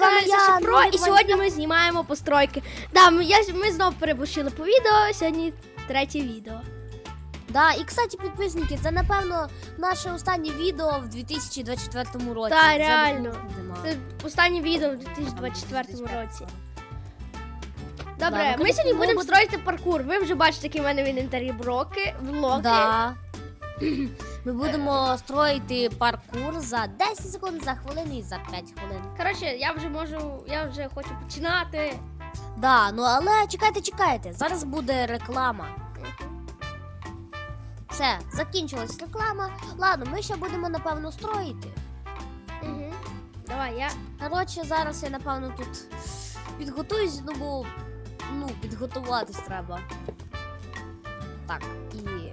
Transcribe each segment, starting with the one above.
каналі я, Про, і сьогодні ми знімаємо постройки. Да, ми, я, ми знов перебушили по відео, сьогодні третє відео. Да, і кстати, підписники, це напевно наше останнє відео в 2024 році. Та, Вже реально. Це останнє відео в 2024 році. Добре, Да, ну, ми сьогодні ми будемо будемо- строїти паркур. Ви вже бачите, які в мене в інвентарі блоки, блоки. Да. Ми будемо строїти паркур за 10 секунд, за хвилину і за 5 хвилин. Коротше, я вже можу, я вже хочу починати. Да, ну але чекайте, чекайте. Зараз буде реклама. Все, закінчилась реклама. Ладно, ми ще будемо напевно строїти. Угу. Давай, я. Коротше, зараз я напевно тут підготуюсь, ну бо ну, підготуватись треба. Так, і.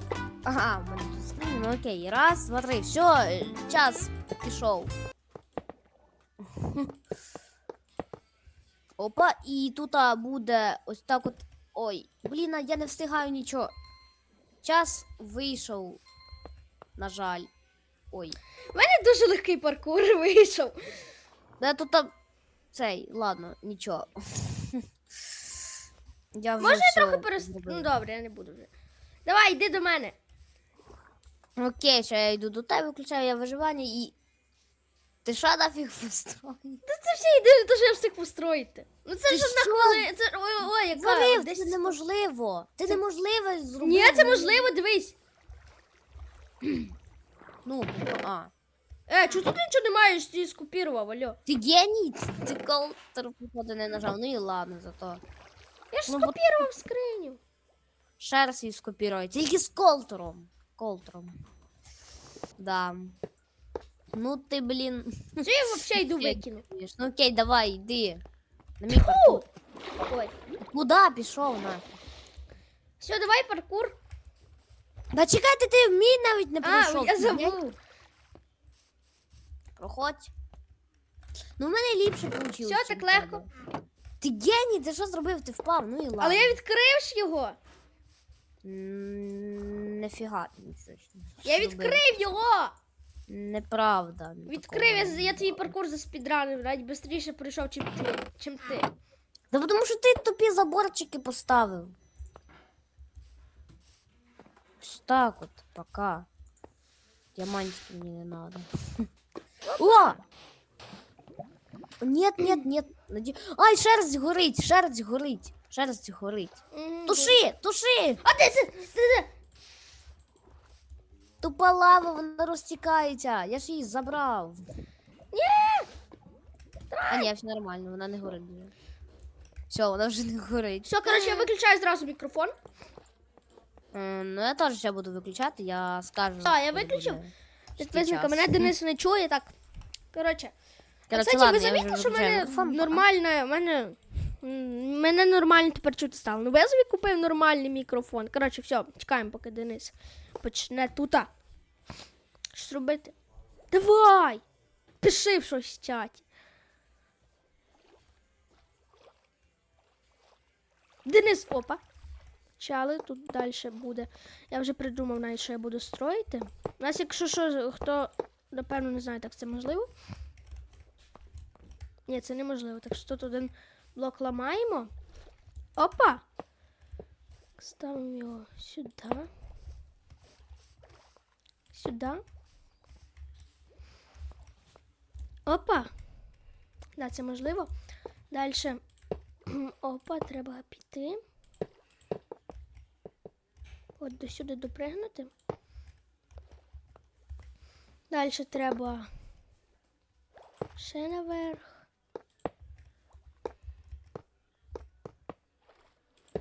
Ага, в мене тут ну окей. Раз, два, три. Все, е, час пішов. Опа, і тут а, буде ось так от. Ой, блін, а я не встигаю нічого. Час вийшов. На жаль. Ой. У мене дуже легкий паркур вийшов. Да тут там цей, ладно, нічого. Я вже Можна я трохи перес... зробила. Ну добре, я не буду вже. Давай, йди до мене. Окей, що я йду до тебе, включаю я виживання і. Ти що нафіг построїв? Та це все йде, то що я встиг построїти. Ну це Ти ж одна що? хвилина. Це ой, ой, яка десь- це неможливо. Ти Це- неможливо зробити. Ні, це можливо, дивись. Ну, а. Е, чого тут нічого немає, що ти скопірував, алло? Ти геній? Ти колтер походу не нажав. Ну і ладно, зато. Я ж Ну, бо- скопірував скриню. Ще раз її скопірую. Тільки з колтером. Колтером. Да. Ну ти, блін. Це я йду Окей. викину. Ну окей, давай, йди. На мій паркур. Ой. Куда пішов нафіг? Все, давай паркур. Да чекайте, ти мій навіть не А, я забув. Проходь. Ну, в мене ліпше вийшло. Всьо, так легко. Ти геній, ти що зробив? Ти впав, ну і ладно. Але я відкрив ж його. Нефіга ти не Я зробив. відкрив його. Неправда. Відкрив, я, такого я твій було. паркур заспідранив, навіть швидше пройшов, чим ти. Чим ти. Да тому що ти тупі заборчики поставив. Ось так от, пока. Діамантики мені не надо. О! Нет, нет, нет. Наді... Ай, шерсть горить, шерсть горить. Шерсть горить. Туши, туши! А де це? Де, де? Тупа лава, вона розтікається. Я ж її забрав. Ні! А ні, все нормально, вона не горить. вже. Все, вона вже не горить. Все, коротше, я виключаю зразу мікрофон. Е, Ну, я теж ще буду виключати, я скажу. Так, я коли виключив. буде Підписника, час. мене Денис не чує, так. Коротше. Коротше, Кстати, ладно, ви я вже замітили, що в виключаю мене мікрофон, в мене, мене нормально тепер чути стало. Ну, я собі купив нормальний мікрофон. Коротше, все, чекаємо, поки Денис почне тута. Що робити? Давай! Пиши в щось в чаті. Денис, опа. Почали, тут далі буде. Я вже придумав навіть, що я буду строїти. У нас, якщо що, хто напевно не знає, так це можливо. Ні, це неможливо. Так що тут один блок ламаємо. Опа! Ставимо його сюди. Сюди. Опа! Да, це можливо. Далі. Опа, треба піти. От до сюди допригнути. Далі треба ще наверх.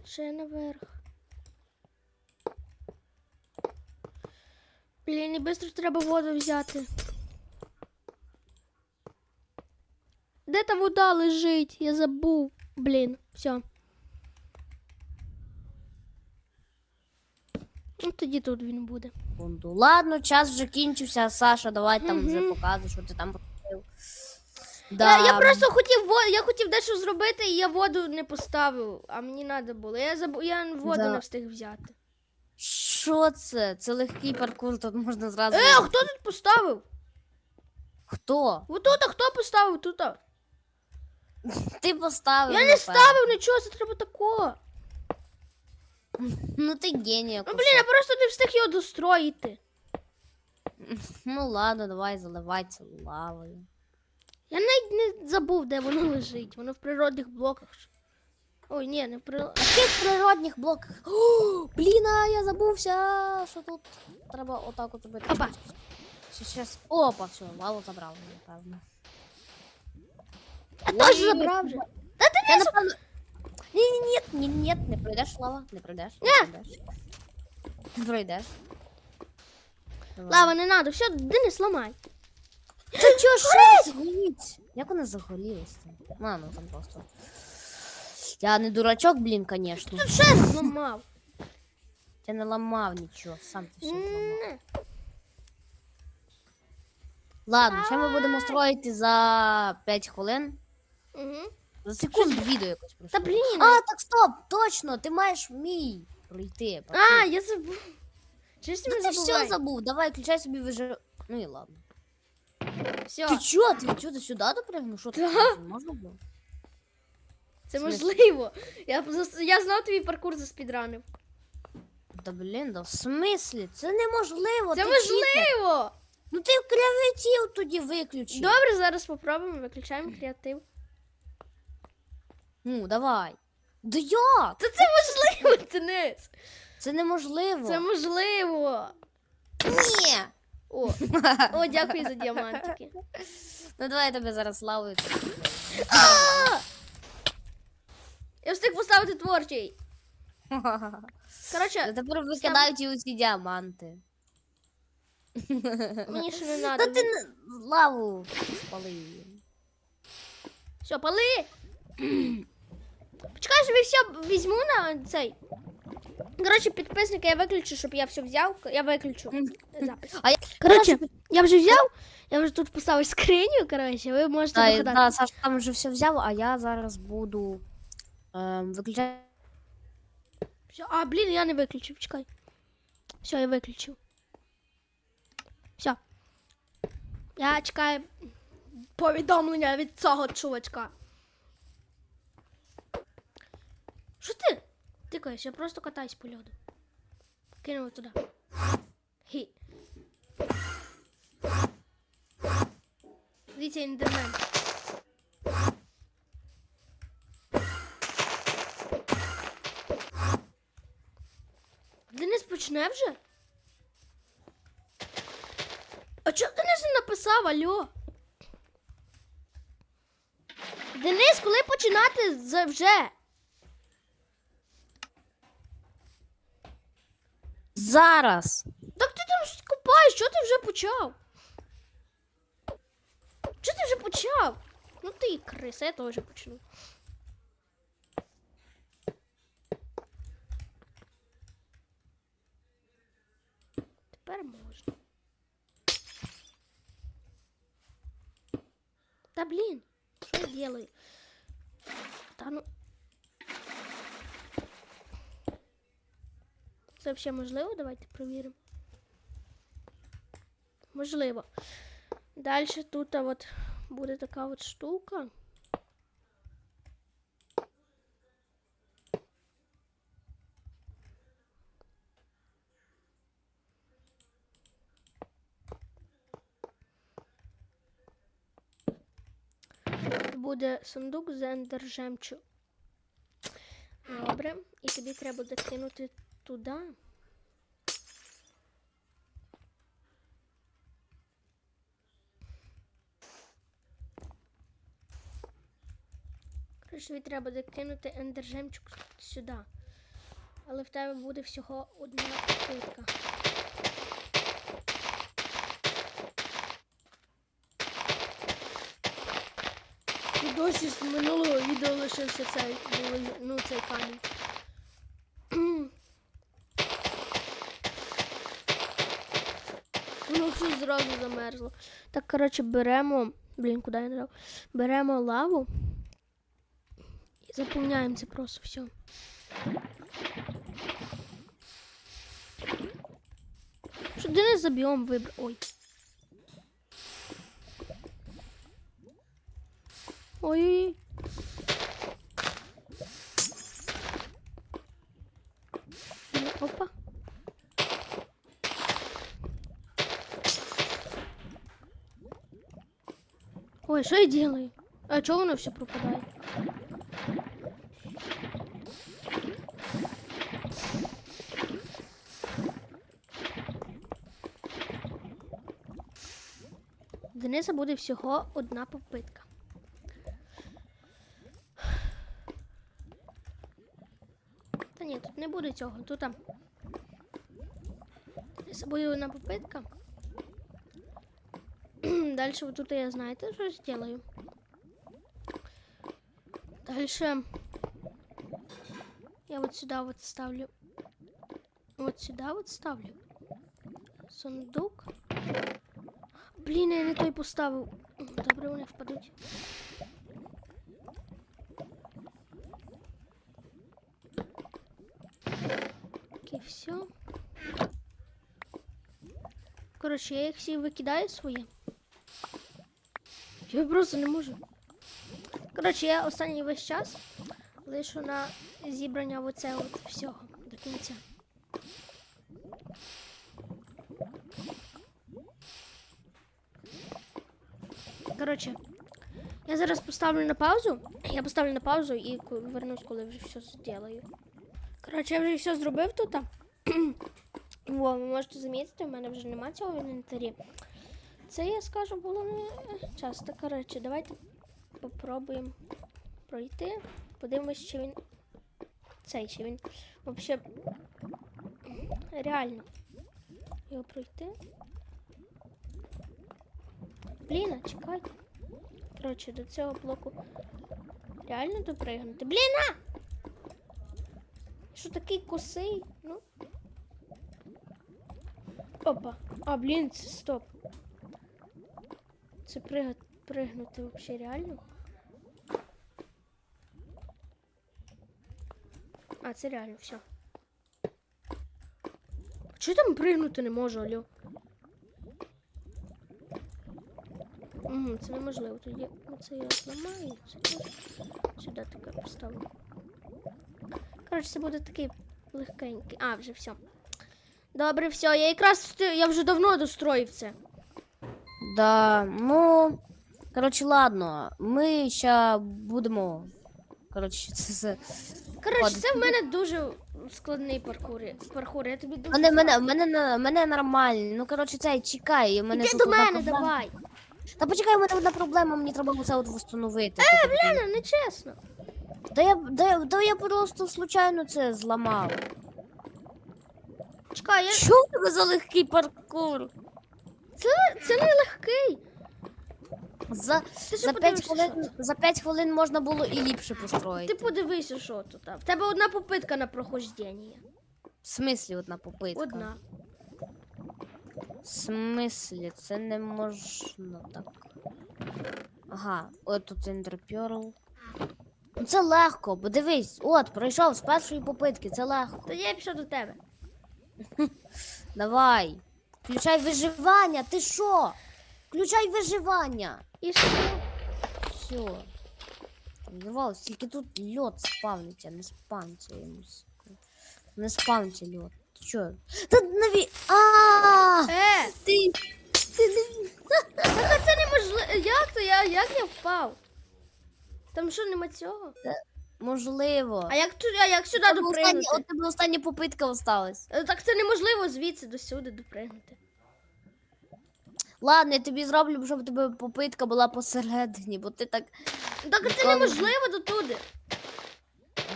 Ще наверх. Блін, і швидко треба воду взяти. Де та вода лежить? Я забув. Блін, все. Ну тоді тут він буде. Ладно, час вже кінчився. Саша, давай там вже показуй, що ти там робив. Я, я просто хотів во- я хотів дещо зробити, і я воду не поставив, а мені треба було. Я забув, я воду Да. не встиг взяти. Що це? Це легкий паркур, тут можна зразу. Е, а хто тут поставив? Хто? Отут, а хто поставив тут? Ти поставив. Я не напевно. ставив нічого, це треба такого. Ну ти геній. Ну блін, я просто не встиг його достроїти. Ну ладно, давай заливай це лавою. Я навіть не забув, де воно лежить. Воно в природних блоках. Ой, ні, не в природних. Яких природних блоках? О, блін, а я забувся, що тут треба отак от зробити. Опа. Щас. Опа, все, лаву забрав, напевно. Я теж забрав вже. Я напевно. Ні, ні, ні, ні, ні, не пройдеш лава, не пройдеш. Не пройдеш. Не пройдеш. Лава, не надо, все, Денис, ламай. Ти чого що згоріть? Як вони загорілися? А, ну там просто. Я не дурачок, блін, конечно. Тут ще зламав. Я не ламав нічого, сам ти все зламав. Ладно, ще ми будемо строїти за 5 хвилин. Мгм. За секунду відео якось пройшло. Та блін. А, так стоп, точно, ти маєш мій пройти. А, я забув. Чого ж ти все забув, давай, включай собі вже. Ну і ладно. Все, Ти чого? Ти ти сюди допригнув? Що ти Да. можна було? це в смислі? можливо. Я, зас- я знав твій паркур за спідранив. Та блін, да в смислі? Це неможливо. Це ти читер. можливо. Ну ти креатив тоді виключи. Добре, зараз спробуємо, виключаємо креатив. Ну, давай. Да як? Та це можливо, Денис. Це неможливо. Це можливо. Ні. О, о, дякую за діамантики. Ну давай я тебе зараз лавою. Я встиг поставити творчий. Ну, Коротше, Тепер викидають і усі діаманти. мені ще не Та треба. ти не- лаву спали. Все, пали. Почекай, собі все візьму на цей. Коротше, підписники я виключу, щоб я все взяв. Я виключу запис. А я... Коротше, я вже взяв, я вже тут поставив скриню, коротше, ви можете Да, догадати. да, Саша там вже все взяв, а я зараз буду ем, виключати. Все, а, блін, я не виключив, чекай. Все, я виключив. Все. Я чекаю повідомлення від цього чувачка. Що ти? Тикаєш, я просто катаюсь по льоду. Кинув туди. Хі. Дивіться, індермен. Денис почне вже? А чого Денис не написав, алло? Денис, коли починати вже? Зараз. Так ти там щось купаєш, що ти вже почав? Що ти вже почав? Ну ти і крис, я теж почну. Тепер можна. Та блін, що я делаю? Та ну. Це взагалі можливо? Давайте перевіримо. Можливо. Далі тут от буде така от штука. Буде сундук з ендержемчу. Добре. І тобі треба буде кинути туди. Коротше, тобі треба буде кинути сюди. Але в тебе буде всього одна китка. І досі з минулого відео лишився цей, ну, цей камінь. Ну, все зразу замерзло. Так, коротше, беремо. Блін, куди я нажав? Беремо лаву і заповняємо це просто все. Що Денис за біом вибрав? Ой. Ой. Опа. Ой, що я делаю? А чого воно все пропадає? В Дениса буде всього одна попитка. Та ні, тут не буде цього. Тут там. Дениса буде одна попитка. Дальше вот тут я знаете, что сделаю. Дальше я вот сюда вот ставлю. Вот сюда вот ставлю. Сундук. Блін, я не той поставив. Добре, вони впадуть. Окей, все. Коротше, я їх всі викидаю свої. Я просто не можу. Коротше, я останній весь час лишу на зібрання оце от всього до кінця. Коротше, я зараз поставлю на паузу. Я поставлю на паузу і вернусь, коли вже все зроблю. Коротше, я вже все зробив тут. Во, ви можете замітити, в мене вже нема цього в інвентарі. Це я скажу було не часто. Коротше, давайте попробуємо пройти. Подивимось, чи він. Цей, чи він взагалі реально його пройти. Блін, а чекайте. Коротше, до цього блоку реально допригнути. Блін! а! Що такий косий? Ну. Опа. А, блін, це стоп. Це пригати, пригнути взагалі реально? А, це реально, все. Чого там пригнути не можу, алло? Угу, це неможливо. Тоді оце я зламаю, це сюди таке поставлю. Коротше, це буде такий легкенький. А, вже все. Добре, все. Я якраз я вже давно достроїв це. Да, ну. Коротше, ладно. Ми ще будемо. Коротше, це це. Коротше, це в мене дуже складний паркур. Паркур. Я тобі дуже. Мене, мене, мене, на- мене нормально. Ну, коротше, цей, чекай. Мене Іди тут до одна мене, проблема. давай. Та почекай, у мене одна проблема, мені треба це от встановити. Е, Блін, нечесно. Да я, да, я- да я просто случайно це зламав. Чекай, я... Що в тебе за легкий паркур? Це, це не легкий. За, Ти за, 5 подивишся, хвилин, за 5 хвилин можна було і ліпше построїти. Ти подивися, що тут. В тебе одна попитка на прохождення. В смислі одна попитка? Одна. В смислі, це не можна так. Ага, от тут інтерперл. Ну це легко, бо дивись, от, пройшов з першої попитки, це легко. Тоді я пішов до тебе. Давай. Включай виживання, ти що? Включай виживання. І що? Все. Здавалось, тільки тут льот спавниться, не спавниться йомусь. Не спавниться льот. Ти що? Та наві. А! Е, Ти. Ти не. так це неможливо. Як то я? Як я впав? Там що, нема цього? Можливо. А як тут, а як сюди Тебе допригнути? от тебе остання попитка осталась. Е, Так це неможливо звідси до сюди допригнути. Ладно, я тобі зроблю, щоб тебе попитка була посередині, бо ти так Так це Ніколи. неможливо до туди.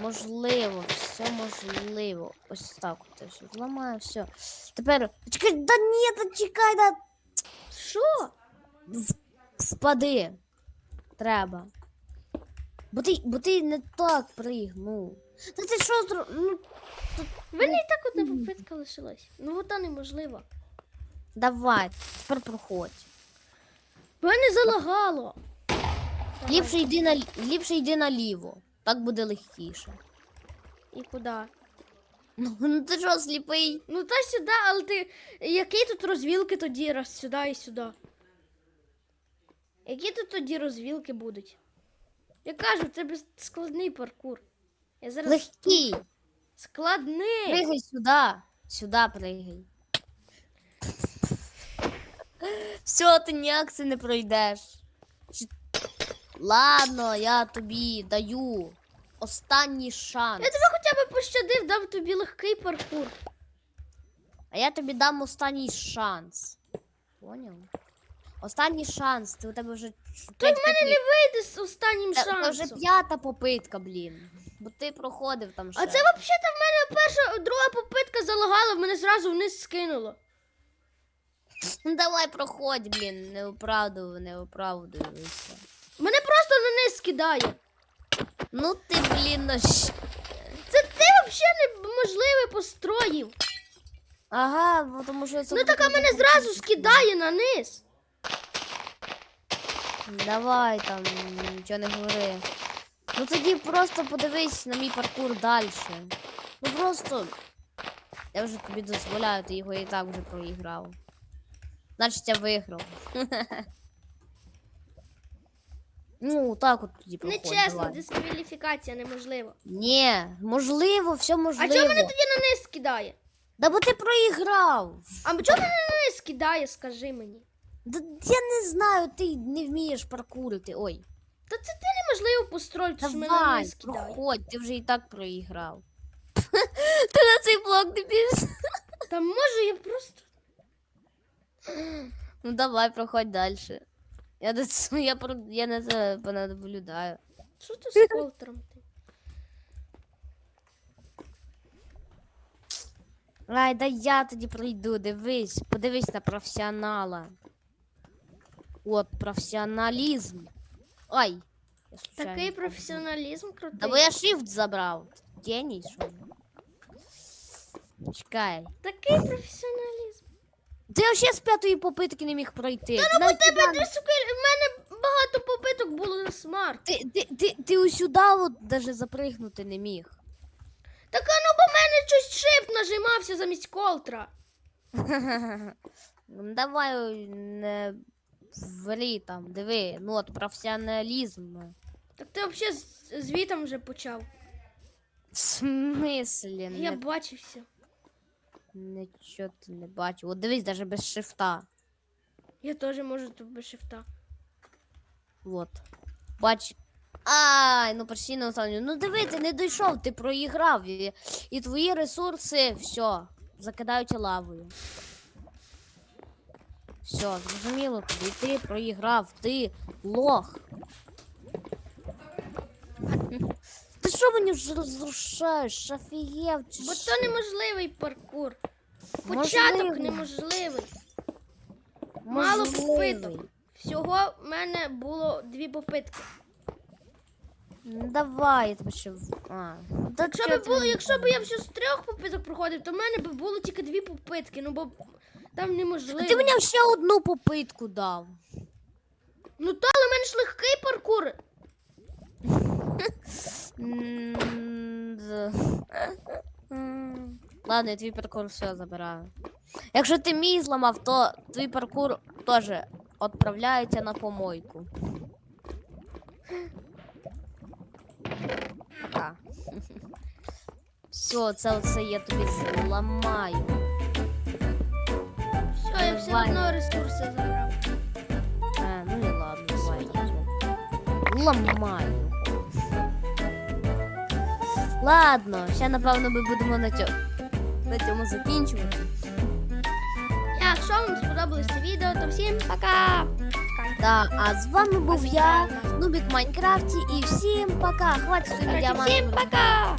можливо, все можливо. Ось так от я все зламаю, все. Тепер. Чекай, да ні, та чекай, да Що? в- впади. Треба. Бо ти, бо ти не так пригнув. Та ти що зро... Ну, В мене і так одна попитка лишилась. Ну вода неможлива. давай, тепер проходь. В Мене залагало. Давай. Ліпше йди на ліпше йди наліво. Так буде легкіше. І куди? Ну, ну ти що, сліпий? Ну та сюди, але ти. Які тут розвілки тоді раз сюди і сюди? Які тут тоді розвілки будуть? Я кажу, це складний паркур. Я зараз Легкий. складний. Пригай сюди. Сюди пригай. Все, ти ніяк це не пройдеш. Ладно, я тобі даю останній шанс. Я тебе хоча б пощадив, дав тобі легкий паркур. А я тобі дам останній шанс. Поняв? Останній шанс. Ти у тебе вже. Ти в мене не вийде з останнім Це, це вже п'ята попитка, блін. Бо ти проходив там ще. А це взагалі в мене перша, друга попитка залагала, в мене зразу вниз скинуло. Ну давай проходь, блін, не оправдуй, не оправдуйся. Мене просто на низ скидає. Ну ти, блін, ну щ- Це ти взагалі неможливе построїв. Ага, бо тому що це. Ну так а мене зразу скидає на низ. Давай там, нічого не говори. Ну тоді просто подивись на мій паркур далі. Ну просто. Я вже тобі дозволяю, ти його і так вже проіграв. Значить я виграв. Ну, так от тоді проходь. Нечесно, давай. дискваліфікація неможливо. Ні, можливо, все А можливо. чого мене тоді на низ скидає? Да бо ти проіграв. А чого мене на низ скидає, скажи мені? Да, я не знаю, ти не вмієш паркурити. Ой. Та це ти неможливо построїти, що мене на Давай, низ скидає. проходь, ти вже і так проіграв. ти на цей блок не біжиш. Та може я просто. Ну давай, проходь далі. Я, до цього- я, про- я на це понаблюдаю. Що ти з колтером ти? Ай, да я тоді пройду, дивись, подивись на професіонала. От, професіоналізм. Ай. я случайно Такий зробив. професіоналізм крутий. Да бо я shift забрав. Геній, що? ли? Чекай. Такий професіоналізм. Ти взагалі з п'ятої попитки не міг пройти. Ти, Ну, навіть тебе ти, сука, в мене багато попиток було на смарт. Ти, ти, ти, ти усюди от даже запригнути не міг. Так а ну бо в мене щось shift нажимався замість колтра. Ну, Давай не врі там, диви, ну от професіоналізм. Так ти взагалі звітом вже почав. В смислі? Я Не, бачився. нічого ти не бачу. От дивись, даже без шифта. Я теж можу тут без шифта. Вот. Бач. Ай, ну постійно останню. Ну диви, ти не дійшов, ти проіграв. І, і твої ресурси все, закидають лавою. Все, зрозуміло тобі, ти проіграв, ти лох. Ти що мені вже розрушаєш? Офігев чи Бо що? то неможливий паркур. Початок Можливий. неможливий. Мало Можливий. попиток. Всього в мене було дві попитки. Ну, Давай, я тебе ще. в- А. Та Якщо чого б ти було, якщо б я все з трьох попиток проходив, то в мене б було тільки дві попитки, ну бо там неможливо. Ти мені ще одну попитку дав. Ну та, але ж легкий паркур. Ладно, я твій паркур все забираю. Якщо ти мій зламав, то твій паркур теж відправляється на помойку. Все, це оце я тобі зламаю. Я все одно ресурси забрав. А, ну і ладно, давай. я Ламаю. Ладно, ще напевно ми будемо на цьому, на цьому закінчувати. Якщо вам сподобалось це відео, то всім пока! Так, а з вами був я, Нубік в Майнкрафті, і всім пока. Хватить собі Короче, діамантів. всім пока!